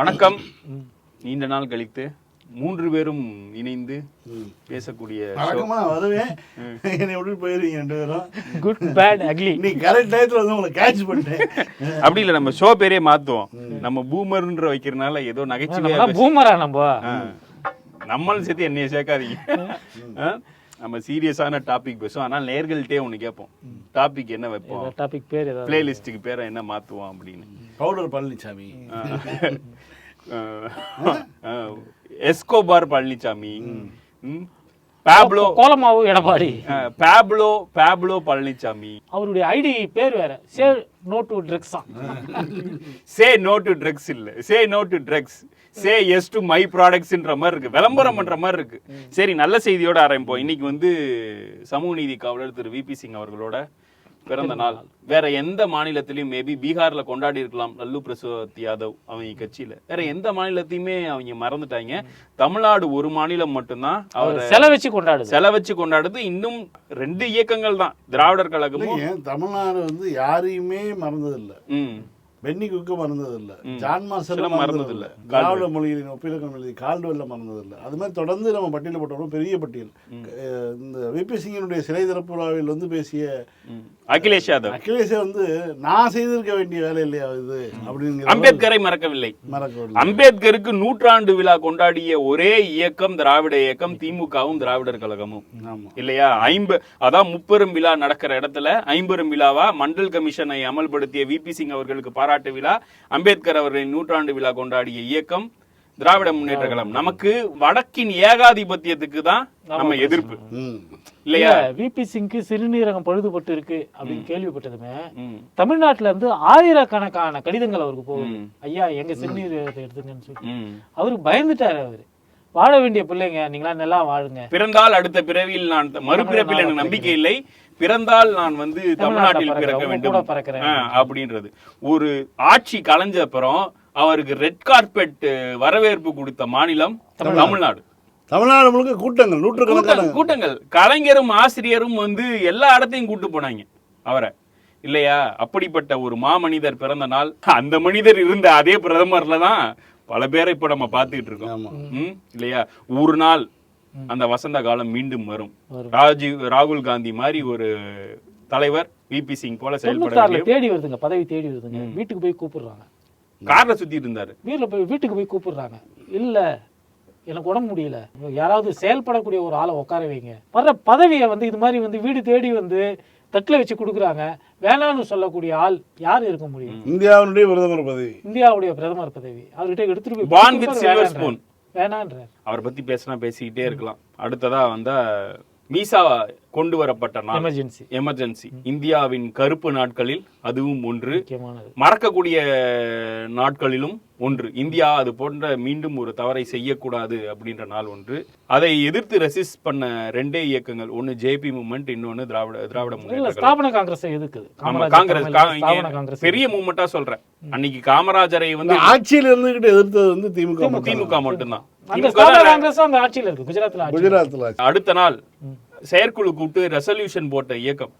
வணக்கம். நீண்ட நாள் கழித்து மூன்று பேரும் இணைந்து பேசக்கூடிய. வழக்கமா வருவேன். என்னை விட்டு போயிருவீங்க ரெண்டு பேரும். குட் பேட் அக்லி நீ கரெக்ட் டயத்துல வந்து உங்களை கேட்ச் பண்ணிட்டேன். அப்படி இல்ல நம்ம ஷோ பேரே மாத்துவோம். நம்ம பூமர்ன்ற வைக்கிறனால ஏதோ நகைச்சுவையா நம்ம பூமரா நம்ம. நம்மளும் சேர்த்து என்னைய சேர்க்காதீங்க. ஆ? நம்ம சீரியஸான டாபிக் பேசுவோம். ஆனால் நேர்கள்ட்டே ஒன்று கேட்போம். டாபிக் என்ன வைப்போம்? டாபிக் பேர் பிளேலிஸ்ட்டுக்கு பேரை என்ன மாத்துவோம் அப்படின்னு. Powder Palaniswami Escobar Palaniswami. Pablo Kolamaavu Edappadi. Pablo Pablo Palaniswami அவருடைய ஐடி பேர் வேற. Save no to drugs say no to drugs இல்ல. Say no to drugs say yes to my ப்ராடக்ட்ஸ்ன்ற மாதிரி இருக்கு. விளம்பரம் பண்ற மாதிரி இருக்கு. சரி நல்ல செய்தியோட ஆரம்பிப்போம். இன்னைக்கு வந்து சமூக நீதி காவலர் திரு விபி சிங் அவர்களோட பிறந்த நாள். வேற எந்த மாநிலத்திலயும் மேபி பீகார்ல கொண்டாடி இருக்கலாம். லல்லு பிரசாத் யாதவ் அவங்க கட்சியில. வேற எந்த மாநிலத்தையுமே அவங்க மறந்துட்டாங்க. தமிழ்நாடு ஒரு மாநிலம் மட்டும்தான் அவர் செல வச்சு கொண்டாடுது. செல வச்சு கொண்டாடுது. இன்னும் ரெண்டு இயக்கங்கள் தான். திராவிடர் கழகமும் தமிழ்நாடு வந்து யாரையுமே மறந்ததில்லை. பென்னி குக்கு மறந்ததில்லை ஜான் மாசல சில மறந்ததில்லை. திராவிட மொழிகளின் ஒப்பிலக்கம் எழுதி கால்டுவெல்ல மறந்ததில்லை. அது மாதிரி தொடர்ந்து நம்ம பட்டியல போட்டோம் பெரிய பட்டியல். இந்த விபி சிங்கினுடைய சிலை திறப்பு விழாவில் வந்து பேசிய. அகிலேஷ் யாதவ். அகிலேஷை வந்து நான் செய்திருக்க வேண்டிய வேலை இல்லையா இது அப்படிங்கிற அம்பேத்கரை மறக்கவில்லை. மறக்கவில்லை. அம்பேத்கருக்கு நூற்றாண்டு விழா கொண்டாடிய ஒரே இயக்கம் திராவிட இயக்கம் திமுகவும் திராவிடர் கழகமும். இல்லையா? ஐம்ப அதான் முப்பெரும் விழா நடக்கிற இடத்துல ஐம்பெரும் விழாவா? மண்டல் கமிஷனை அமல்படுத்திய விபி சிங் அவர்களுக்கு பாராட்டு விழா. அம்பேத்கர் அவர்களின் நூற்றாண்டு விழா கொண்டாடிய இயக்கம். திராவிட முன்னேற்ற கழகம். நமக்கு வடக்கின் ஏகாதிபத்தியத்துக்கு தான் நம்ம எதிர்ப்பு. இல்லையா? விபி சிங்க்கு சிறுநீரகம் பழுதுபட்டு இருக்கு அப்படின்னு கேள்விப்பட்டதுமே. தமிழ்நாட்டுல இருந்து ஆயிரக்கணக்கான கடிதங்கள் அவருக்கு போகுது ம். ஐயா எங்க சிறுநீரகத்தை எடுத்துங்கன்னு சொல்லி. அவரு பயந்துட்டாரு அவரு. வாழ வேண்டிய பிள்ளைங்க நீங்களா நல்லா வாழுங்க. பிறந்தால் அடுத்த பிறவியில் நான் மறுபிறப்பில் எனக்கு நம்பிக்கை இல்லை. பிறந்தால் நான் வந்து தமிழ்நாட்டில் பிறக்க வேண்டும். அப்படின்றது. ஒரு ஆட்சி கலைஞ்ச அப்புறம் அவருக்கு ரெட் கார்பெட் வரவேற்பு கொடுத்த மாநிலம் தமிழ்நாடு. தமிழ்நாடு. முழுக்க கூட்டங்கள் நூற்றுக்கணக்கான கூட்டங்கள் கலைஞரும் ஆசிரியரும் வந்து எல்லா இடத்தையும் கூட்டு போனாங்க அவரை. இல்லையா? அப்படிப்பட்ட ஒரு மாமனிதர் பிறந்த நாள். அந்த மனிதர் இருந்த அதே பிரதமர்ல தான் பல பேரை இப்ப நம்ம பார்த்துக்கிட்டு இருக்கோம். இல்லையா? ஒரு நாள் அந்த வசந்த காலம் மீண்டும் வரும். ராஜீவ் ராகுல் காந்தி மாதிரி ஒரு தலைவர் விபி சிங் போல செயல்பட தேடி வருதுங்க பதவி தேடி வருதுங்க. வீட்டுக்கு போய் கூப்பிடுறாங்க. கார்ல சுத்திட்டு இருந்தாரு. வீட்டுல போய் வீட்டுக்கு போய் கூப்பிடுறாங்க. இல்ல எனக்கு உடம்பு முடியல. யாராவது செயல்படக்கூடிய ஒரு ஆளை உட்கார வைங்க. வர்ற பதவியை வந்து இது மாதிரி வந்து வீடு தேடி வந்து தட்டுல வச்சு கொடுக்குறாங்க. வேணாம்னு சொல்லக்கூடிய ஆள் யார் இருக்க முடியும்? இந்தியாவினுடைய பிரதமர் பதவி. இந்தியாவுடைய பிரதமர் பதவி. அவர்கிட்ட எடுத்துட்டு போய் வேணான்றார். வேணான்றார் அவரை பத்தி பேசினா பேசிக்கிட்டே இருக்கலாம் அடுத்ததா வந்தா மீசா கொண்டு வரப்பட்ட நாள். எமர்ஜென்சி எமர்ஜென்சி இந்தியாவின் கருப்பு நாட்களில் அதுவும் ஒன்று. முக்கியமானது. மறக்கக்கூடிய நாட்களிலும் ஒன்று. இந்தியா அது போன்ற மீண்டும் ஒரு தவறை செய்யக்கூடாது அப்படின்ற நாள் ஒன்று. அதை எதிர்த்து ரெசிஸ்ட் பண்ண ரெண்டே இயக்கங்கள். ஒன்னு ஜேபி மூமெண்ட் இன்னொன்னு திராவிட திராவிட முன்னேற்ற காங்கிரஸ் எதுக்குது காங்கிரஸ் பெரிய மூமெண்டா சொல்றேன். அன்னைக்கு காமராஜரை வந்து ஆட்சியில இருந்துகிட்டு எதிர்த்தது வந்து திமுக. திமுக மட்டும்தான். காங்கிரஸ் அந்த ஆட்சியில இருக்கு. அடுத்த நாள் செயற்குழு கூப்பிட்டு ரெசல்யூஷன் போட்ட இயக்கம்.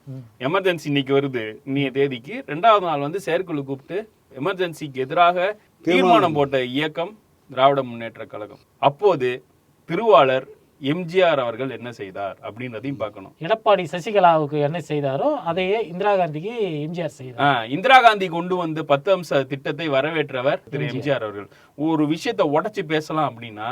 எமர்ஜென்சி இன்னைக்கு வருது இன்னைய தேதிக்கு. ரெண்டாவது நாள் வந்து செயற்குழு கூப்பிட்டு எமர்ஜென்சிக்கு எதிராக தீர்மானம் போட்ட இயக்கம் திராவிட முன்னேற்ற கழகம். அப்போது திருவாளர் எம்ஜிஆர் அவர்கள் என்ன செய்தார் அப்படின்றதையும் பார்க்கணும். எடப்பாடி சசிகலாவுக்கு என்ன செய்தாரோ அதையே இந்திரா காந்திக்கு எம்ஜிஆர் செய்தார். இந்திரா காந்தி கொண்டு வந்த பத்து அம்ச திட்டத்தை வரவேற்றவர் திரு எம்ஜிஆர். அவர்கள். ஒரு விஷயத்தை உடைச்சு பேசலாம் அப்படின்னா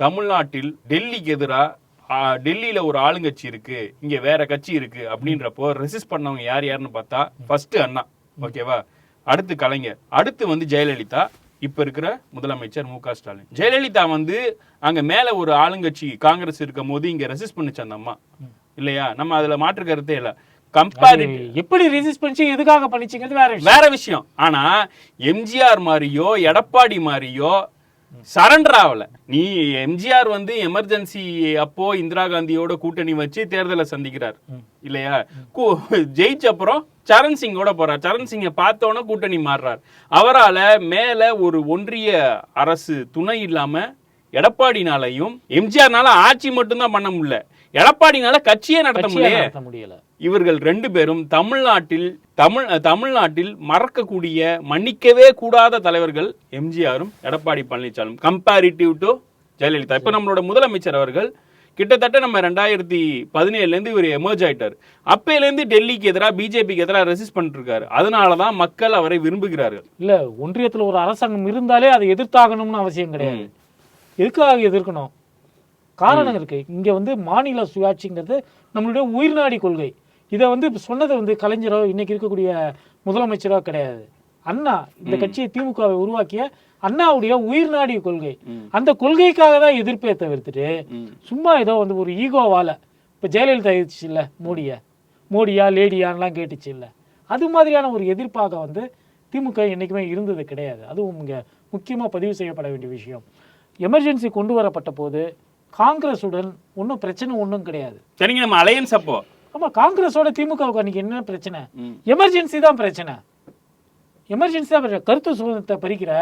தமிழ்நாட்டில் டெல்லிக்கு எதிரா ஆ, டெல்லியில ஒரு ஆளுங்கட்சி இருக்கு இங்க வேற கட்சி இருக்கு அப்படின்றப்போ ரெசிஸ்ட் பண்ணவங்க யார் யாருன்னு பார்த்தா ஃபர்ஸ்ட் அண்ணா. ஓகேவா அடுத்து கலைஞர். அடுத்து வந்து ஜெயலலிதா. இப்ப இருக்கிற முதலமைச்சர் மு க ஸ்டாலின். ஜெயலலிதா வந்து அங்க மேல ஒரு ஆளுங்கட்சி காங்கிரஸ் இருக்கும் போது இங்க ரெசிஸ்ட் பண்ணுச்சு அந்த அம்மா. இல்லையா? நம்ம அதுல மாற்று கருத்தே இல்ல. கம்பேரிட்டிவ் எப்படி ரெசிஸ்ட் பண்ணிச்சு எதுக்காக பண்ணிச்சுங்கிறது வேற வேற விஷயம். ஆனா எம்ஜிஆர் மாதிரியோ எடப்பாடி மாதிரியோ சரண்டர் ஆகல. நீ எம்ஜிஆர் வந்து எமர்ஜென்சி அப்போ இந்திரா காந்தியோட கூட்டணி வச்சு தேர்தலை சந்திக்கிறார். இல்லையா? ஜெயிச்ச அப்புறம் சரண் சிங்கோட போறார். சரண் சிங்கை பார்த்தோன்னே கூட்டணி மாறுறார். அவரால மேல ஒரு ஒன்றிய அரசு துணை இல்லாம எடப்பாடினாலையும் எம்ஜிஆர்னால ஆட்சி மட்டும்தான் பண்ண முடியல. எடப்பாடினால கட்சியே நடத்த முடியல. இவர்கள் ரெண்டு பேரும் தமிழ்நாட்டில் தமிழ் தமிழ்நாட்டில் மறக்கக்கூடிய மன்னிக்கவே கூடாத தலைவர்கள் எம்ஜிஆரும் எடப்பாடி பழனிசாமியும் கம்பேரிட்டிவ் டு ஜெயலலிதா. இப்போ நம்மளோட முதலமைச்சர் அவர்கள் கிட்டத்தட்ட நம்ம ரெண்டாயிரத்தி பதினேழுலேருந்து இவர் எமர்ஜ் ஆயிட்டார். அப்பையிலேருந்து டெல்லிக்கு எதிராக பிஜேபிக்கு எதிராக ரெசிஸ்ட் பண்ணிட்டு இருக்காரு அதனால தான் மக்கள் அவரை விரும்புகிறார்கள். இல்ல ஒன்றியத்துல ஒரு அரசாங்கம் இருந்தாலே அதை எதிர்த்தாகணும்னு அவசியம் கிடையாது. எதுக்காக எதிர்க்கணும்? காரணம் இருக்கு. இங்க வந்து மாநில சுயாட்சிங்கிறது நம்மளுடைய உயிர்நாடி கொள்கை. இதை வந்து இப்ப சொன்னது வந்து கலைஞரோ இன்னைக்கு இருக்கக்கூடிய முதலமைச்சரோ கிடையாது. அண்ணா இந்த கட்சியை திமுகவை உருவாக்கிய அண்ணாவுடைய உயிர்நாடி கொள்கை. அந்த கொள்கைக்காக தான் எதிர்ப்பே தவிர்த்துட்டு சும்மா ஏதோ வந்து ஒரு ஈகோவால இப்ப ஜெயலலிதா இருந்துச்சு இல்ல மோடிய? மோடியா லேடியான்லாம் கேட்டுச்சு இல்ல அது மாதிரியான ஒரு எதிர்ப்பாக வந்து திமுக என்னைக்குமே இருந்தது கிடையாது. அதுவும் இங்க முக்கியமா பதிவு செய்யப்பட வேண்டிய விஷயம். எமர்ஜென்சி கொண்டு வரப்பட்ட போது காங்கிரஸுடன் ஒன்றும் பிரச்சனை ஒன்றும் கிடையாது. சரிங்க நம்ம அலையன்ஸ் அப்போ. ஆமா காங்கிரஸோட திமுகவுக்கு அன்னைக்கு என்ன பிரச்சனை. எமர்ஜென்சி தான் பிரச்சனை. எமர்ஜென்சி தான் பிரச்சனை. கருத்து சுதந்திரத்தை பறிக்கிற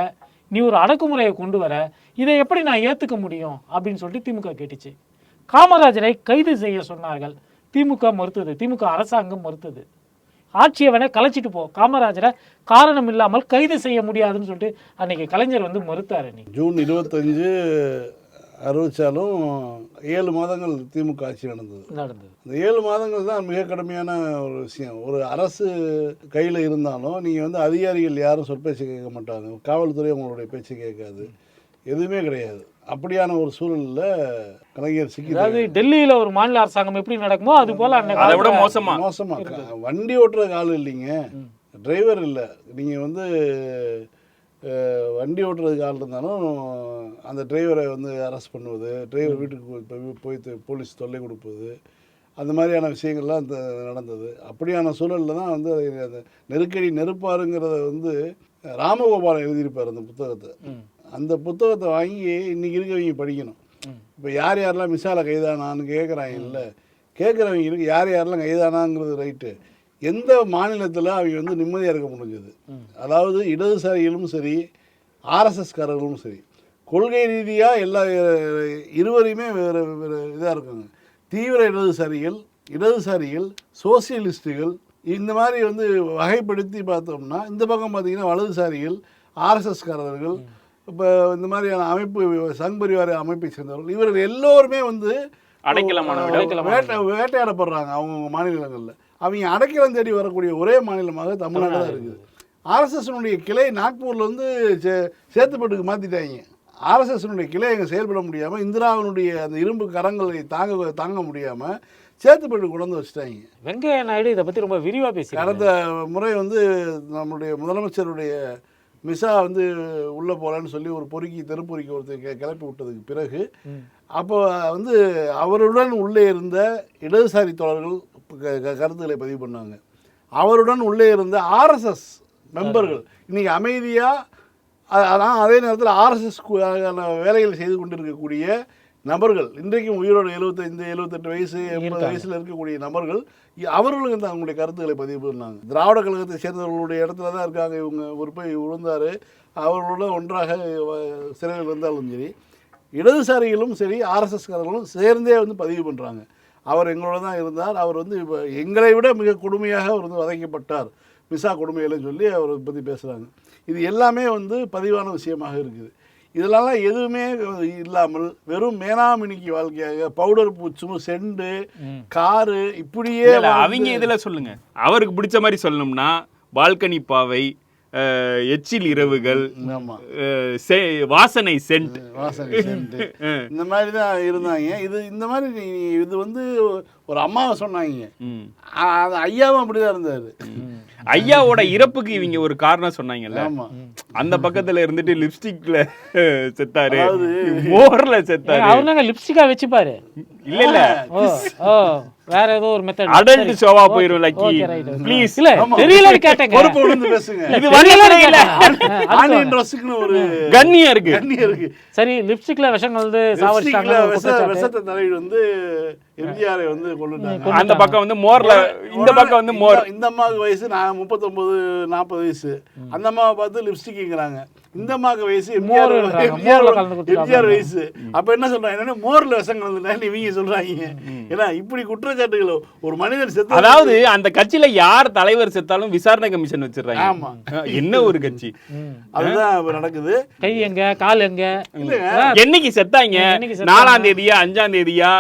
நீ ஒரு அடக்குமுறையை கொண்டு வர இதை எப்படி நான் ஏத்துக்க முடியும்? அப்படின்னு சொல்லிட்டு திமுக கேட்டுச்சு. காமராஜரை கைது செய்ய சொன்னார்கள். திமுக மறுத்தது. திமுக அரசாங்கம் மறுத்தது. ஆட்சியை வேணா கலைச்சிட்டு போ. காமராஜரை காரணம் இல்லாமல் கைது செய்ய முடியாதுன்னு சொல்லிட்டு அன்னைக்கு கலைஞர் வந்து மறுத்தாரு நீ ஜூன் இருபத்தஞ்சு அறிவிச்சாலும் ஏழு மாதங்கள் திமுக ஆட்சி நடந்தது. நடந்தது. இந்த ஏழு மாதங்கள் தான் மிக கடுமையான ஒரு விஷயம். ஒரு அரசு கையில் இருந்தாலும் நீங்கள் வந்து அதிகாரிகள் யாரும் சொற்பேச்சு கேட்க மாட்டாங்க. காவல்துறை உங்களுடைய பேச்சு கேட்காது. எதுவுமே கிடையாது. அப்படியான ஒரு சூழல்ல கலைஞர் சிக்கி அதாவது டெல்லியில ஒரு மாநில அரசாங்கம் எப்படி நடக்குமோ அது போல அதை விட மோசமா. மோசமா. வண்டி ஓட்டுறதுக்கு ஆள் இல்லைங்க. டிரைவர் இல்லை. நீங்கள் வந்து வண்டி ஓட்டுறதுக்கு ஆள் இருந்தாலும் அந்த டிரைவரை வந்து அரெஸ்ட் பண்ணுவது டிரைவர் வீட்டுக்கு போய் போய் போலீஸ் தொல்லை கொடுப்பது அந்த மாதிரியான விஷயங்கள்லாம் அந்த நடந்தது. அப்படியான சூழலில் தான் வந்து அந்த நெருக்கடி நெருப்பாருங்கிறத வந்து ராமகோபாலன் எழுதியிருப்பார் அந்த புத்தகத்தை. அந்த புத்தகத்தை வாங்கி இன்னைக்கு இருக்கவங்க படிக்கணும். இப்போ யார் யாரெல்லாம் மிசால கைதானான்னு கேட்குறாங்க இல்லை? கேட்குறவங்க இருக்கு யார் யாரெல்லாம் கைதானாங்கிறது ரைட்டு எந்த மாநிலத்தில் அவங்க வந்து நிம்மதியாக இருக்க முடிஞ்சது. அதாவது இடதுசாரிகளும் சரி ஆர்எஸ்எஸ்காரர்களும் சரி கொள்கை ரீதியாக எல்லா இருவரையுமே வேறு வேறு இதாக இருக்காங்க. தீவிர இடதுசாரிகள் இடதுசாரிகள் சோசியலிஸ்ட்டுகள் இந்த மாதிரி வந்து வகைப்படுத்தி பார்த்தோம்னா இந்த பக்கம் பார்த்தீங்கன்னா வலதுசாரிகள் ஆர்எஸ்எஸ்காரர்கள் இப்போ இந்த மாதிரியான அமைப்பு சங் பரிவார அமைப்பை சேர்ந்தவர்கள் இவர்கள் எல்லோருமே வந்து வேட்டை வேட்டையாடப்படுறாங்க அவங்கவுங்க மாநிலங்களில். அவங்க அடைக்கலம் தேடி வரக்கூடிய ஒரே மாநிலமாக தமிழ்நாடு தான் இருக்குது. ஆர்எஸ்எஸ்னுடைய கிளை நாக்பூரில் வந்து சே சேத்துப்பட்டுக்கு மாற்றிட்டாங்க ஆர்எஸ்எஸ்னுடைய கிளை அங்கே செயல்பட முடியாமல் இந்திராவினுடைய அந்த இரும்பு கரங்களை தாங்க தாங்க முடியாமல் சேத்துப்பட்டு கொண்டு வந்து வச்சுட்டாங்க. வெங்கையா நாயுடு இதை பத்தி ரொம்ப விரிவா பேசி கடந்த முறை வந்து நம்முடைய முதலமைச்சருடைய மிசா வந்து உள்ளே போகலான்னு சொல்லி ஒரு பொறுக்கி தெருப்பொறுக்கி ஒருத்தர் கிளப்பி விட்டதுக்கு பிறகு அப்போ வந்து அவருடன் உள்ளே இருந்த இடதுசாரி தோழர்கள் கருத்துக்களை பதிவு பண்ணாங்க அவருடன் உள்ளே இருந்த ஆர்எஸ்எஸ் மெம்பர்கள் இன்னைக்கு அமைதியாக ஆனால் அதே நேரத்தில் ஆர்எஸ்எஸ் வேலைகள் செய்து கொண்டிருக்கக்கூடிய நபர்கள் இன்றைக்கும் உயிரோடு எழுபத்தைந்து எழுபத்தெட்டு வயசு எண்பது. வயசில் இருக்கக்கூடிய நபர்கள் வந்து அவங்களுடைய கருத்துக்களை பதிவு பண்ணாங்க. திராவிட கழகத்தை சேர்ந்தவர்களுடைய இடத்துல தான் இருக்காங்க இவங்க ஒரு போய் விழுந்தார். அவர்களோட ஒன்றாக சிறையில் இருந்தாலும் சரி இடதுசாரிகளும் சரி ஆர்எஸ்எஸ்காரர்களும் சேர்ந்தே வந்து பதிவு பண்ணுறாங்க அவர் எங்களோட தான் இருந்தார். அவர் வந்து இப்போ எங்களை விட மிக கொடுமையாக அவர் வந்து வதைக்கப்பட்டார். மிசா கொடுமைகளை சொல்லி அவரை பற்றி பேசுகிறாங்க இது எல்லாமே வந்து பதிவான விஷயமாக இருக்குது. இதெல்லாம் எதுவுமே இல்லாமல் வெறும் மேனாமினிக்கு வாழ்க்கையாக பவுடர் பூச்சும் செண்டு. காரு இப்படியே அவங்க இதுல சொல்லுங்க. அவருக்கு பிடிச்ச மாதிரி சொல்லணும்னா பால்கனி பாவை எச்சில் இரவுகள் வாசனை சென்ட். வாசனை செண்டு இந்த மாதிரி தான் இருந்தாங்க. இது இந்த மாதிரி இது வந்து ஒரு அம்மாவை சொன்னாங்க. அது ஐயாவும் அப்படிதான் இருந்தாரு. ஐயாவோட இறப்புக்கு இவங்க ஒரு காரணம் சொன்னாங்கல்ல. ஆமா. அந்த பக்கத்துல இருந்துட்டு லிப்ஸ்டிக்ல செத்தாரு. மோர்ல செத்தாரு. அவர் நாங்க லிப்ஸ்டிக்கா வச்சுப்பாரு? இல்ல இல்ல. வேற ஏதோ ஒரு மெத்தட் அடல்ட் ஷோவா போயிரும் லக்கி. ப்ளீஸ் இல்ல தெரியலன்னு கேட்டேங்க. பொறுப்பு உணர்ந்து பேசுங்க. இது வரல இல்ல. ஆனியன் ட்ரெஸ்ஸுக்குன்னு ஒரு கண்ணியா இருக்கு. கண்ணி இருக்கு. சரி லிப்ஸ்டிக்ல விஷம் கலந்து சாவடிச்சிட்டாங்க விஷ விஷத்தை தடவி வந்து எம்ஜிஆரை வந்து கொண்டுட்டாங்க. அந்த பக்கம் வந்து மோர்ல இந்த பக்கம் வந்து மோர். இந்த- அம்மாவுக்கு வயசு நான் முப்பத்தொன்பது நாற்பது வயசு. அந்த அம்மாவை பார்த்து லிப்ஸ்டிக்ங்கிறாங்க இந்த அம்மாக்கு வயசு மோர் எம்ஜிஆர். எம்ஜிஆர் வயசு. அப்ப என்ன சொல்றாங்க? என்னன்னா மோர்ல விஷம் கலந்துட்டான்னு இவங்க சொல்றாங்க ஏன்னா இப்படி குற்றச்சாட்டுகள் ஒரு மனிதன் செத்து அதாவது அந்த கட்சியில யார் தலைவர் செத்தாலும் விசாரணை கமிஷன் வச்சிடுறாங்க. ஆமா. என்ன ஒரு கட்சி. அதுதான் இப்ப நடக்குது. கை எங்க? கால் எங்க? என்னைக்கு செத்தாங்க? நாலாம் தேதியா? அஞ்சாம் தேதியா?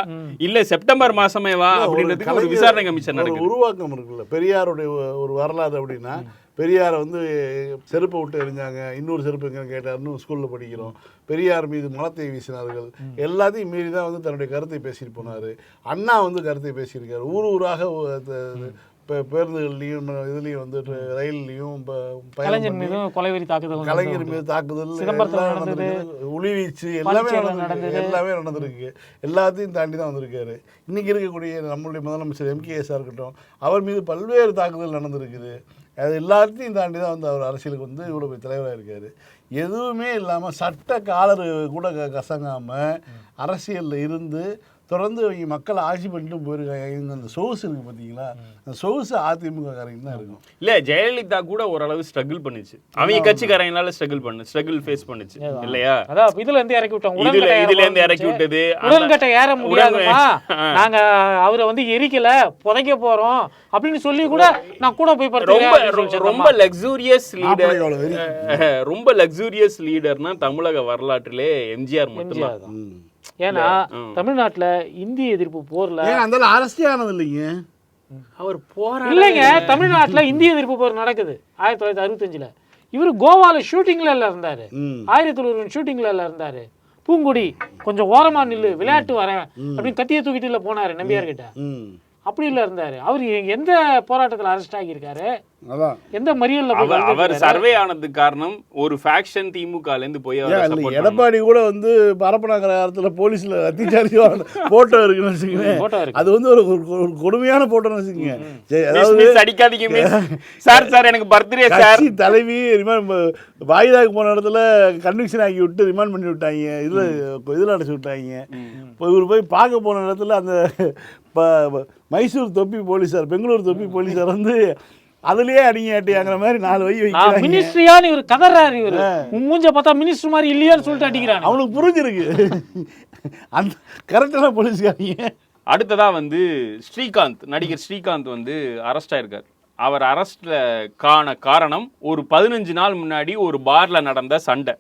இல்ல செப்டம்பர் மாசமேவா அப்படின்றதுக்கு ஒரு கலைஞர் விசாரணை கமிஷன் நடக்குது. உருவாக்கம் இருக்குல்ல. பெரியாருடைய ஒரு வரலாறு அப்படின்னா பெரியாரை வந்து செருப்பை விட்டு எறிஞ்சாங்க இன்னொரு செருப்பு எங்க கேட்டாருன்னு ஸ்கூல்ல படிக்கிறோம். பெரியார் மீது மலத்தை வீசினார்கள். எல்லாத்தையும் மீறி தான் வந்து தன்னுடைய கருத்தை பேசிட்டு போனாரு. அண்ணா வந்து கருத்தை பேசியிருக்காரு. ஊர் ஊராக பேருந்துகள்லையும் இதுலேயும் வந்து ரயில்லையும் ப- பயணம் கலைஞர் கொலைவெறி தாக்குதல் கலைஞர் மீது தாக்குதல் எல்லாம் நடந்தது. எல்லாமே நடந்திருக்கு. நடந்தது. எல்லாமே நடந்திருக்கு. எல்லாத்தையும் தாண்டி தான் வந்திருக்காரு. இன்னைக்கு இருக்கக்கூடிய நம்மளுடைய முதலமைச்சர் எம்கேஎஸ்ஆ இருக்கட்டும் அவர் மீது பல்வேறு தாக்குதல் நடந்திருக்குது. அது எல்லாத்தையும் தாண்டி தான் வந்து அவர் அரசியலுக்கு வந்து இவ்வளோ பெரிய தலைவராக இருக்காரு. எதுவுமே இல்லாமல் சட்ட காலர் கூட க- கசங்காம அரசியலில் இருந்து தொடர்ந்து இவங்க மக்களை ஆட்சி பண்ணிட்டு போயிருக்காங்க இந்த அந்த சொகுசு இருக்கு பார்த்தீங்களா அந்த சொகுசு அதிமுக காரங்க தான் இருக்கும். இல்ல ஜெயலலிதா கூட ஓரளவு ஸ்ட்ரகிள் பண்ணுச்சு. அவங்க கட்சிக்காரங்களால ஸ்ட்ரகிள் பண்ணு ஸ்ட்ரகிள் ஃபேஸ் பண்ணுச்சு. இல்லையா? அதான் இதுல இருந்து இறக்கி விட்டோம். இதுல இதுல இருந்து இறக்கி விட்டது. உடன்கட்டை ஏற முடியாதுமா. நாங்க அவரை வந்து எரிக்கல புதைக்க போறோம் அப்படின்னு சொல்லி கூட நான் கூட போய் ரொம்ப ரொம்ப லக்ஸூரியஸ் லீடர். ரொம்ப லக்ஸூரியஸ் லீடர்னா தமிழக வரலாற்றிலே எம்ஜிஆர் மட்டும்தான். ஏன்னா ம். தமிழ்நாட்டுல இந்திய எதிர்ப்பு போர்ல ஏன் அந்த அரசியே ஆனது இல்லைங்க அவர் போராட இல்லைங்க தமிழ்நாட்டுல இந்திய எதிர்ப்பு போர் நடக்குது ஆயிரத்தி தொள்ளாயிரத்தி அறுபத்தஞ்சுல. இவரு கோவால ஷூட்டிங்ல எல்லாம் இருந்தாரு ஆயிரத்தி தொள்ளாயிரம் ஷூட்டிங்ல எல்லாம் இருந்தாரு. பூங்குடி கொஞ்சம் ஓரமா நில்லு விளையாட்டு வரேன் அப்படின்னு கத்திய தூக்கிட்டு இல்ல போனாரு நம்பியார் கிட்ட ம். அப்படி இல்ல இருந்தாரு. அவர் எந்த போராட்டத்துல அரெஸ்ட் ஆகியிருக்காரு? எந்த மறியல்ல போய் அவர்? சர்வே ஆனதுக்கு காரணம் ஒரு ஃபேக்ஷன் திமுகல இருந்து போய் எடப்பாடி கூட வந்து பரப்பனாங்கிற காலத்தில் போலீஸில் அத்திச்சாரி போட்டோ இருக்குன்னு வச்சுக்கோங்க போட்டோ இருக்கு. அது வந்து ஒரு ஒரு- கொடுமையான போட்டோன்னு வச்சுக்கோங்க. அதாவது அடிக்காதீங்க மிஸ் சார் சார் எனக்கு பர்த்டே சார் தலைவி ரிமாண்ட் வாய்தாக்கு போன இடத்துல கன்விக்ஷன் ஆக்கி விட்டு ரிமாண்ட் பண்ணி விட்டாங்க. இதில் இதில் அடைச்சி விட்டாங்க. இப்போ இவர் போய் பார்க்க போன இடத்துல அந்த மைசூர் தொப்பி போலீஸார் பெங்களூர் தொப்பி போலீஸார் வந்து அதுலயே அடிங்க ஆட்டியாங்கிற மாதிரி நாலு வை வைக்கிறாங்க. மினிஸ்ட்ரியான்னு இவர் கதறாரு இவரு. மூஞ்ச பார்த்தா மினிஸ்டர் மாதிரி இல்லையான்னு சொல்லிட்டு அடிக்கிறாங்க அவனுக்கு புரிஞ்சிருக்கு. அந்த கரெக்டான போலீஸ்காரங்க. அடுத்ததா வந்து ஸ்ரீகாந்த் நடிகர் ஸ்ரீகாந்த் வந்து அரெஸ்ட் ஆயிருக்கார். அவர் அரெஸ்ட்ல காண காரணம் ஒரு பதினஞ்சு நாள் முன்னாடி ஒரு பார்ல நடந்த சண்டை.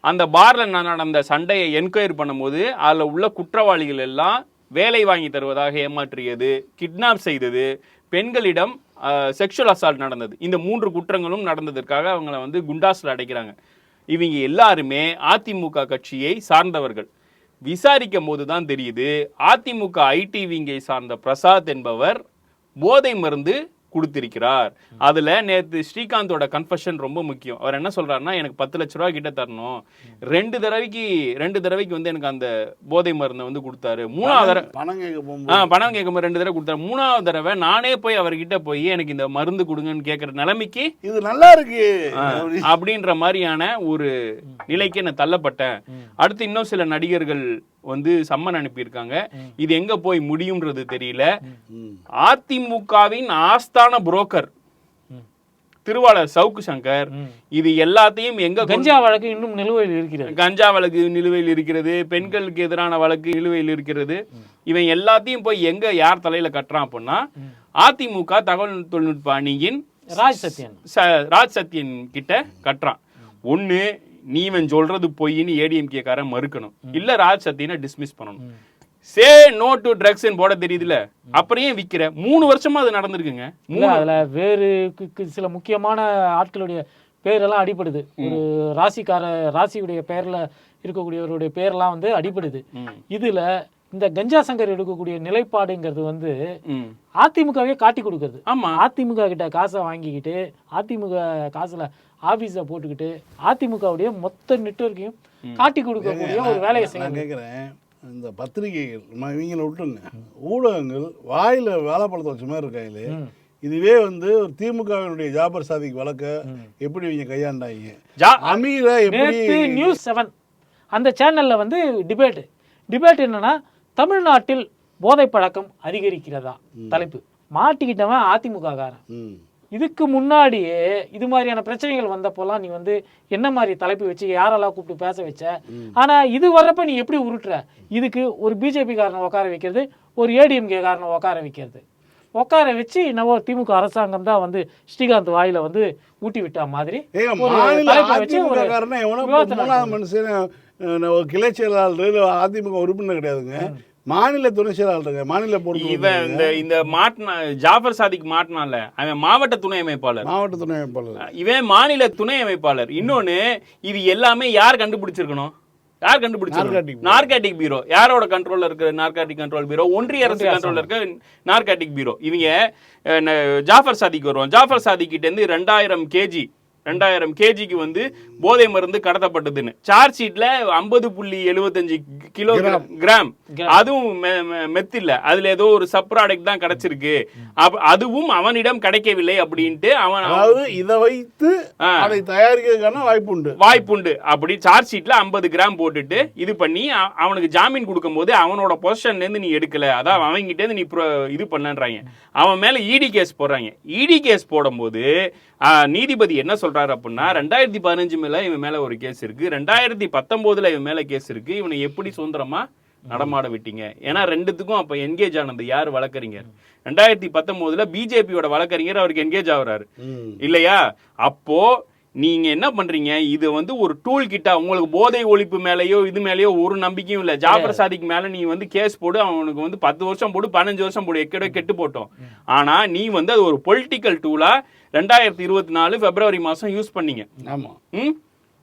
அந்த பார்ல நடந்த சண்டையை என்கொயரி பண்ணும்போது அதுல உள்ள குற்றவாளிகள் எல்லாம் வேலை வாங்கி தருவதாக ஏமாற்றியது கிட்னாப் செய்தது பெண்களிடம் செக்ஷுவல் அசால்ட் நடந்தது. இந்த மூன்று குற்றங்களும் நடந்ததற்காக அவங்கள வந்து குண்டாஸில் அடைக்கிறாங்க. இவங்க எல்லாருமே அதிமுக கட்சியை சார்ந்தவர்கள். விசாரிக்கும் போது தான் தெரியுது அதிமுக ஐடி விங்கை சார்ந்த பிரசாத் என்பவர் போதை மருந்து கொடுத்திருக்கிறார். அதுல நேத்து ஸ்ரீகாந்தோட கன்ஃபஷன் ரொம்ப முக்கியம். அவர் என்ன சொல்றாருன்னா எனக்கு பத்து லட்ச ரூபா கிட்ட தரணும். ரெண்டு தடவைக்கு ரெண்டு தடவைக்கு வந்து எனக்கு அந்த போதை மருந்தை வந்து கொடுத்தாரு. மூணாவது தடவை பணம் கேட்க ஆ பணம் கேட்கும்போது ரெண்டு தடவை கொடுத்தாரு. மூணாவது தடவை நானே போய் அவர்கிட்ட போய் எனக்கு இந்த மருந்து கொடுங்கன்னு கேட்குற நிலைமைக்கு இது நல்லா இருக்கு. அப்படின்ற மாதிரியான ஒரு நிலைக்கு என்ன தள்ளப்பட்டேன். அடுத்து இன்னும் சில நடிகர்கள் வந்து சம்மன் அனுப்பியிருக்காங்க. இது எங்க போய் முடியும்ன்றது தெரியல. அதிமுகவின் ஆஸ்தான புரோக்கர். திருவாளர் சவுக்கு சங்கர். இது எல்லாத்தையும் எங்க கஞ்சா வழக்கு இன்னும் நிலுவையில் இருக்கிறது. கஞ்சா வழக்கு நிலுவையில் இருக்கிறது பெண்களுக்கு எதிரான வழக்கு நிலுவையில் இருக்கிறது. இவன் எல்லாத்தையும் போய் எங்க யார் தலையில கட்டுறான் அப்படின்னா அதிமுக தகவல் தொழில்நுட்ப அணியின் ராஜ் சத்யன். ராஜ் சத்யன் கிட்ட கட்டுறான். ஒண்ணு நீ இவன் சொல்றது பொய்ன்னு ஏடிஎம்கே காரன் மறுக்கணும். இல்ல ராஜ் சத்யனை டிஸ்மிஸ் பண்ணணும். சே நோ டு ட்ரக்ஸ் போட தெரியுதுல. அப்புறம் ஏன் விக்கிற? மூணு வருஷமா அது நடந்திருக்குங்க. இல்ல அதுல வேறு சில முக்கியமான ஆட்களுடைய பேரெல்லாம் அடிபடுது. ஒரு ராசிக்கார ராசியுடைய பேர்ல இருக்கக்கூடியவருடைய பேரெல்லாம் வந்து அடிபடுது. இதுல இந்த கஞ்சா சங்கர் எடுக்கக்கூடிய நிலைப்பாடுங்கிறது வந்து. அதிமுகவே காட்டி கொடுக்கறது. ஆமா. அதிமுக கிட்ட காசை வாங்கிக்கிட்டு அதிமுக காசுல ஆபீஸ போட்டுக்கிட்டு அதிமுகவுடைய மொத்த நெட்வொர்க்கையும் காட்டி கொடுக்கக்கூடிய ஒரு வேலையை நான் செய்யணும் கேட்குறேன் இந்த பத்திரிகைகள் இவங்கள விட்டுருங்க. ஊடகங்கள் வாயில வேலைப்பழத்தை வச்ச மாதிரி இருக்காங்களே இதுவே வந்து ஒரு திமுகவினுடைய ஜாபர் சாதிக் வழக்க. எப்படி இவங்க கையாண்டாங்க? ஜா- அமீரை எப்படி நியூஸ் செவன் அந்த சேனல்ல வந்து டிபேட் டிபேட் என்னன்னா தமிழ்நாட்டில் போதை பழக்கம் அதிகரிக்கிறதா? தலைப்பு. மாட்டிக்கிட்டவன் அதிமுக காரன் இதுக்கு முன்னாடியே இது மாதிரியான பிரச்சனைகள் வந்தப்போலாம் நீ வந்து என்ன மாதிரி தலைப்பு வச்சு யாரெல்லாம் கூப்பிட்டு பேச வச்ச? ஆனா இது வர்றப்ப நீ எப்படி உருட்டுற? இதுக்கு ஒரு பிஜேபி காரனை உட்கார வைக்கிறது ஒரு ஏடிஎம்கே காரனை உட்கார வைக்கிறது. உட்கார வச்சு என்னவோ திமுக அரசாங்கம் தான் வந்து ஸ்ரீகாந்த் வாயில வந்து ஊட்டி விட்டா மாதிரி மனுஷன் கிளை செயலாளர் அதிமுக உறுப்பினர் கிடையாதுங்க. மாநில துணை செயலாளருங்க மாநில பொறுப்பு இவன் இந்த இந்த மாட்டின ஜாஃபர் சாதிக் மாட்டினால அவன் மாவட்ட துணை அமைப்பாளர். மாவட்ட துணை அமைப்பாளர். இவன் மாநில துணை அமைப்பாளர். இன்னொன்னு இது எல்லாமே யார் கண்டுபிடிச்சிருக்கணும்? யார் கண்டுபிடிச்சிருக்கணும்? நார்காட்டிக் பீரோ. யாரோட கண்ட்ரோல்ல இருக்கிற நார்காட்டிக் கண்ட்ரோல் பீரோ. ஒன்றிய அரசு கண்ட்ரோல்ல இருக்க நார்காட்டிக் பீரோ. இவங்க ஜாஃபர் சாதிக் வருவோம் ஜாஃபர் சாதிக் கிட்ட இருந்து ரெண்டாயிரம் கேஜி ரெண்டாயிரம் கேஜிக்கு வந்து போதை மருந்து கடத்தப்பட்டதுன்னு. சார்ஜ் ஷீட்ல ஐம்பது புள்ளி எழுபத்தஞ்சு கிலோ கிராம். அதுவும் மெத் இல்ல. அதுல ஏதோ ஒரு சப் ப்ராடக்ட் தான் கிடைச்சிருக்கு. அதுவும் அவனிடம் கிடைக்கவில்லை அப்படின்ட்டு அவன் அதாவது இதை வைத்து. அதை தயாரிக்கிறதுக்கான வாய்ப்பு உண்டு வாய்ப்புண்டு. அப்படி சார்ஜ் ஷீட்ல ஐம்பது கிராம் போட்டுட்டு இது பண்ணி அவனுக்கு ஜாமீன் கொடுக்கும்போது அவனோட பொசிஷன்ல இருந்து நீ எடுக்கல. அதான் அவங்கிட்ட இருந்து நீ இது பண்ணன்றாங்க. அவன் மேல இடி கேஸ் போடுறாங்க. இடி கேஸ் போடும்போது நீதிபதி என்ன சொல்றாரு அப்படின்னா ரெண்டாயிரத்தி பதினஞ்சு மேல இவன் மேல ஒரு கேஸ் இருக்கு. ரெண்டாயிரத்தி பத்தொன்பதுல இவன் மேல கேஸ் இருக்கு. இவனை எப்படி சுதந்திரமா நடமாட விட்டீங்க? ஏன்னா ரெண்டுத்துக்கும் அப்ப என்கேஜ் ஆனது யார்? வழக்கறிஞர். ரெண்டாயிரத்தி பத்தொன்பதுல பிஜேபியோட வழக்கறிஞர் அவருக்கு என்கேஜ் ஆகுறாரு. இல்லையா? அப்போ நீங்க என்ன பண்றீங்க? இது வந்து ஒரு டூல் கிட்டா உங்களுக்கு போதை ஒழிப்பு மேலயோ இது மேலயோ ஒரு நம்பிக்கையும் இல்ல. ஜாபர் சாதிக் மேல நீ வந்து கேஸ் போடு. அவனுக்கு வந்து பத்து வருஷம் போடு பதினஞ்சு வருஷம் போடு. எக்கடோ கெட்டு போட்டோம். ஆனா நீ வந்து அது ஒரு பொலிட்டிக்கல் டூலா ரெண்டாயிரத்தி இருபத்தி நாலு பிப்ரவரி மாசம் யூஸ் பண்ணீங்க. ஆமா. ம்?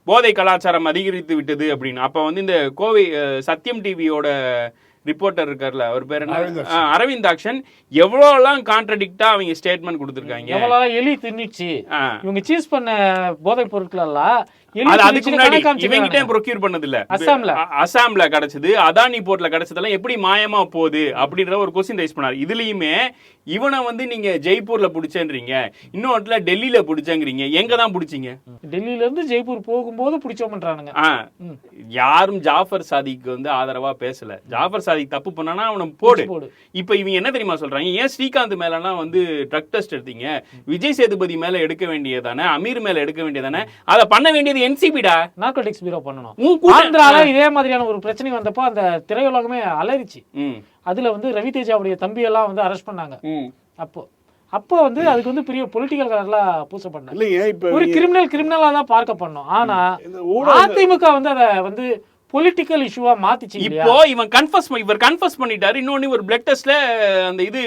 போதை கலாச்சாரம் அதிகரித்து விட்டது அப்படின்னு. அப்ப வந்து இந்த கோவை சத்யம் டிவியோட ரிப்போர்ட்டர் இருக்கார்ல அவர் பேர் என்ன? அரவிந்தாக்ஷன் எவ்வளோலாம் கான்ட்ரடிக்டா அவங்க ஸ்டேட்மெண்ட் கொடுத்துருக்காங்க? எவ்வளவு எலி தின்னுச்சு. இவங்க சீஸ் பண்ண போதைப் பொருட்கள் எல்லாம் அதுக்கு தின்னுச்சுன்னு முன்னாடி கணக்கு காமிச்சிருக்காங்க. இவங்கிட்ட ப்ரொக்யூர் பண்ணது இல்ல அஸ்ஸாம்ல. அ- அஸ்ஸாம்ல கிடைச்சது. அதானி போர்ட்ல கிடைச்சதெல்லாம் எப்படி மாயமா போகுது அப்படின்ற ஒரு கொஸ்டின் ரைஸ் பண்ணாரு. இதுலயுமே இவனை வந்து நீங்க ஜெய்ப்பூர்ல புடிச்சேன்றீங்க. இன்னொருத்துல டெல்லியில புடிச்சேங்கிறீங்க. எங்க தான் புடிச்சீங்க? டெல்லியில இருந்து ஜெய்ப்பூர் போகும்போது பிடிச்சோம்ன்றானுங்க ஆ, யாரும் ஜாஃபர் சாதிக்கு வந்து ஆதரவா பேசல. ஜாஃபர் சாதிக் தப்பு பண்ணானா அவனை போடு. இப்ப இவங்க என்ன தெரியுமா சொல்றாங்க? ஏன் ஸ்ரீகாந்த் மேலலாம் வந்து ட்ரக் டெஸ்ட் எடுத்தீங்க? விஜய் சேதுபதி மேல எடுக்க வேண்டியதானே அமீர் மேல எடுக்க வேண்டியதானே அதை பண்ண வேண்டியது என்சிபிடா நார்கோட்டிக்ஸ் பீரோ பண்ணணும். ஆந்திரால இதே மாதிரியான ஒரு பிரச்சனை வந்தப்போ அந்த திரையுலகமே அலறிச்சு. ம். அதுல வந்து ரவிதேஜாவுடைய தம்பி எல்லாம் வந்து அரெஸ்ட் பண்ணாங்க. ம். அப்போ அப்போ வந்து அதுக்கு வந்து பெரிய பொலிட்டிக்கல் கலர்லாம் இல்லைங்க இப்ப ஒரு கிரிமினல் கிரிமினலா தான் பார்க்க பண்ணோம் ஆனா அதிமுக வந்து அதை வந்து பொலிட்டிக்கல் இஷ்யூவா மாத்திச்சு இப்போ இவன் கன்ஃபஸ் இவர் கன்ஃபஸ் பண்ணிட்டாரு இன்னொன்னு ஒரு பிளட் டெஸ்ட்ல அந்த இது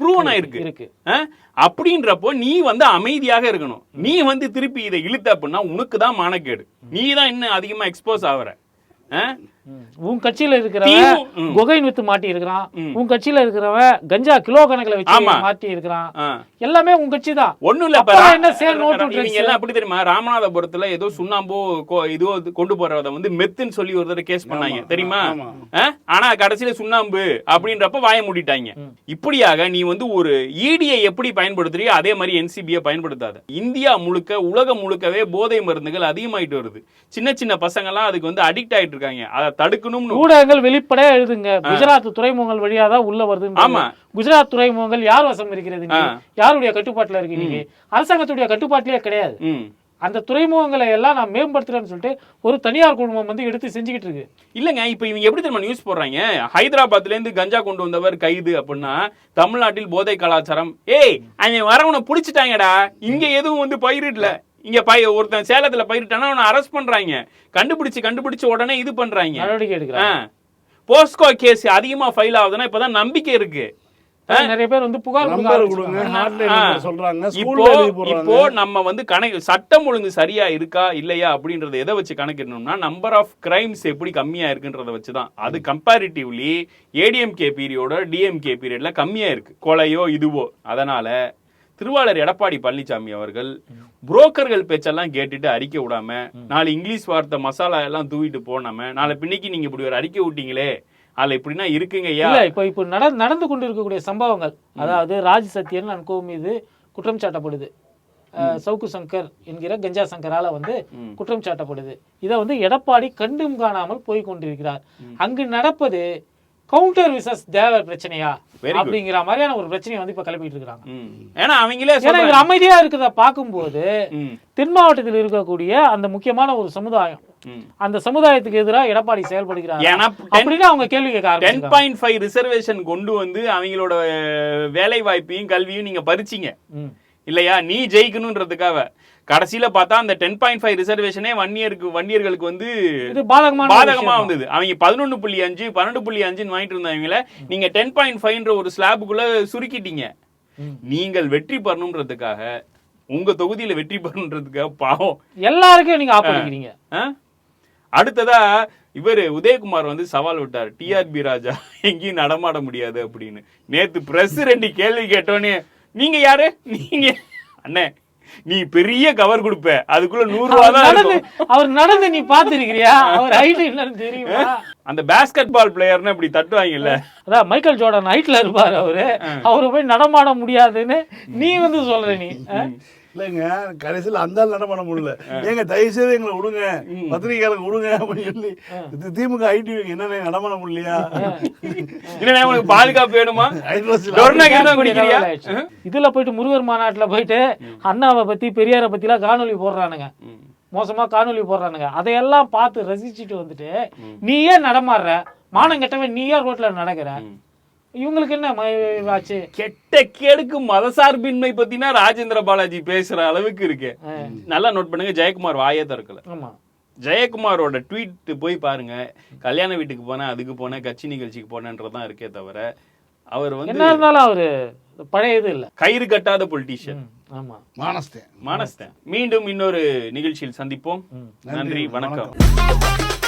ப்ரூவன் ஆயிருக்கு. இருக்கு? அப்படின்றப்போ நீ வந்து அமைதியாக இருக்கணும். நீ வந்து திருப்பி இதை இழுத்த அப்படின்னா உனக்கு தான் மானக்கேடு. நீ தான் இன்னும் அதிகமா எக்ஸ்போஸ் ஆகுற? உன் கட்சியில இருக்கிறவன். கொகைன் வித்து மாட்டி இருக்கிறான். உன் கட்சியில இருக்கிறவன் கஞ்சா கிலோ கணக்குல வச்சு. மாட்டி இருக்கிறான். எல்லாமே உன் கட்சி தான் ஒண்ணும் இல்ல என்ன சேல் நோட்டு எல்லாம் எப்படி தெரியுமா? ராமநாதபுரத்துல ஏதோ சுண்ணாம்போ இதோ கொண்டு போறத வந்து மெத்துன்னு சொல்லி ஒரு தடவை கேஸ் பண்ணாங்க. தெரியுமா? ஆனா கடைசியில சுண்ணாம்பு அப்படின்றப்ப வாய மூடிட்டாங்க. இப்படியாக நீ வந்து ஒரு இடியை எப்படி பயன்படுத்துறியோ அதே மாதிரி என்சிபியை பயன்படுத்தாத. இந்தியா முழுக்க உலகம் முழுக்கவே போதை மருந்துகள் அதிகமாயிட்டு வருது. சின்ன சின்ன பசங்க எல்லாம் அதுக்கு வந்து அடிக்ட் ஆயிட்டு இருக்காங்க. அதை தடுக்கணும்னு ஊடகங்கள் வெளிப்படையா எழுதுங்க. குஜராத் துறைமுகங்கள் வழியா தான் உள்ள வருது ஆமா. குஜராத் துறைமுகங்கள் யார் வசம் இருக்கிறது? யாருடைய கட்டுப்பாட்டுல இருக்கு இன்னைக்கு அரசாங்கத்துடைய கட்டுப்பாட்டிலே கிடையாது. அந்த துறைமுகங்களை எல்லாம் நான் மேம்படுத்துறேன்னு சொல்லிட்டு ஒரு தனியார் குழுமம் வந்து எடுத்து செஞ்சுக்கிட்டு இருக்கு. இல்லங்க இப்ப இவங்க எப்படி தெரியுமா நியூஸ் போடுறாங்க? ஹைதராபாத்ல இருந்து கஞ்சா கொண்டு வந்தவர் கைது அப்படின்னா தமிழ்நாட்டில் போதை கலாச்சாரம். ஏய் அவன் வரவனை புடிச்சிட்டாங்கடா. இங்க எதுவும் வந்து பயிரிடல. இங்க பய ஒருத்தன் சேலத்துல பயிரிட்டானா அவனை அரெஸ்ட் பண்றாங்க. கண்டுபிடிச்சு கண்டுபிடிச்சு உடனே இது பண்றாங்க. நடவடிக்கை எடுக்கிறாங்க. போஸ்கோ கேஸ் அதிகமா ஃபைல் ஆகுதுன்னா இப்பதான் நம்பிக்கை இருக்கு. நிறைய பேர் வந்து புகார் சொல்றாங்க? இப்போ இப்போ நம்ம வந்து கணக்கு சட்டம் ஒழுங்கு சரியா இருக்கா இல்லையா அப்படின்றத எதை வச்சு கணக்கிடணும்னா நம்பர் ஆஃப் கிரைம்ஸ் எப்படி கம்மியா இருக்குன்றத வச்சு தான். அது கம்பேரிட்டிவ்லி ஏடிஎம்கே பீரியடோட டிஎம்கே பீரியட்ல கம்மியா இருக்கு. கொலையோ இதுவோ. அதனால திருவாளர் எடப்பாடி பழனிசாமி அவர்கள் புரோக்கர்கள் பேச்செல்லாம் கேட்டுட்டு அறிக்கை விடாம நாலு இங்கிலீஷ் வார்த்தை மசாலா எல்லாம் தூவிட்டு போனாம நாளை பின்னைக்கு நீங்க இப்படி ஒரு அறிக்கை விட்டீங்களே அதுல இப்படின்னா இருக்குங்க இல்ல இப்போ இப்போ நட நடந்து கொண்டு இருக்கக்கூடிய சம்பவங்கள் அதாவது ராஜ் சத்யன் அன்கோ மீது குற்றம் சாட்டப்படுது. சவுக்கு சங்கர் என்கிற கஞ்சா சங்கரால வந்து குற்றம் சாட்டப்படுது. இதை வந்து எடப்பாடி கண்டும் காணாமல் போய் கொண்டிருக்கிறார். அங்கு நடப்பது கவுண்டர் விசஸ் தேவர் பிரச்சனையா. அப்படிங்கிற மாதிரியான ஒரு பிரச்சனையை வந்து இப்ப கிளப்பிட்டு இருக்காங்க. ஏன்னா அவங்களே ஏன்னா இவர் அமைதியா இருக்கிறத பார்க்கும்போது தென் மாவட்டத்தில் இருக்கக்கூடிய அந்த முக்கியமான ஒரு சமுதாயம். அந்த சமுதாயத்துக்கு எதிராக எடப்பாடி செயல்படுகிறார் ஏன்னா அப்படின்னு அவங்க கேள்வி கேட்க டென் பாயிண்ட் ஃபைவ் ரிசர்வேஷன் கொண்டு வந்து அவங்களோட வேலை வாய்ப்பையும் கல்வியும் நீங்க பறிச்சீங்க. இல்லையா நீ ஜெயிக்கணுன்றதுக்காக கடைசியில பார்த்தா அந்த டென் பாயிண்ட் ஃபைவ் ரிசர்வேஷனே வன்னியருக்கு வன்னியர்களுக்கு வந்து பாதகமா விஷயம். வந்தது. அவங்க பதினொன்னு புள்ளி அஞ்சு பன்னெண்டு புள்ளி அஞ்சுன்னு வாங்கிட்டு இருந்தவங்கள நீங்க டென் பாயிண்ட் ஃபைவ்ன்ற ஒரு ஸ்லாபுக்குள்ள சுருக்கிட்டீங்க. நீங்கள் வெற்றி பெறணுன்றதுக்காக உங்க தொகுதியில வெற்றி பெறணுன்றதுக்காக பாவம். எல்லாருக்கும் நீங்க ஆப்படிக்கிறீங்க ஆ? அடுத்ததா இவர் உதயகுமார் வந்து சவால் விட்டார். டிஆர்பி ராஜா எங்கேயும் நடமாட முடியாது அப்படின்னு. நேத்து பிரஸ் ரெண்டு கேள்வி கேட்டோன்னே நீங்க யாரு? நீங்க அண்ணே நீ பெரிய கவர் கொடுப்ப. அதுக்குள்ள நூறு ரூபா அவர் தான் நடந்து இருக்கும். அவர் நடந்து நீ பாத்திருக்கிறியா அவர் ஹைட் என்னன்னு தெரியுமா? அந்த பேஸ்கெட் பால் பிளேயர்னு இப்படி தட்டுவாங்கல்ல. அதான் மைக்கேல் ஜோர்டன் ஹைட்ல இருப்பாரு அவரு. அவரு போய் நடமாட முடியாதுன்னு நீ வந்து சொல்ற நீ? இல்லைங்க கடைசியில் அந்த ஆள் நடமாட முடியல? ஏங்க தயவு செய்து எங்களை விடுங்க. பத்திரிகையாளருக்கு விடுங்க அப்படின்னு சொல்லி இது திமுக ஐடி என்னென்ன நடமாட முடியலையா? இல்ல உனக்கு பாதுகாப்பு வேணுமா. இதுல போயிட்டு முருகர் மாநாட்டுல போயிட்டு அண்ணாவை பத்தி பெரியாரை பத்தி எல்லாம் காணொலி போடுறானுங்க. மோசமா காணொலி போடுறானுங்க. அதையெல்லாம் பார்த்து ரசிச்சுட்டு வந்துட்டு நீ ஏன் நடமாடுற மானம் கெட்டவன் நீ ஏன் ரோட்ல நடக்கிற இவங்களுக்கு என்ன ஆச்சு? கெட்ட கேடுக்கு மதசார்பின்மை பத்தினா ராஜேந்திர பாலாஜி பேசுற அளவுக்கு இருக்கு. நல்லா நோட் பண்ணுங்க ஜெயக்குமார் வாயே திறக்கல. ஆமா. ஜெயக்குமாரோட ட்வீட் போய் பாருங்க. கல்யாண வீட்டுக்கு போனேன் அதுக்கு போனேன் கட்சி நிகழ்ச்சிக்கு போனேன்றதான் இருக்கே தவிர அவர் வந்து என்ன இருந்தாலும் அவரு பழைய இது இல்ல. கயிறு கட்டாத பொலிட்டீஷியன் ஆமா. மானஸ்தேன். மானஸ்தன். மீண்டும் இன்னொரு நிகழ்ச்சியில் சந்திப்போம். நன்றி வணக்கம்.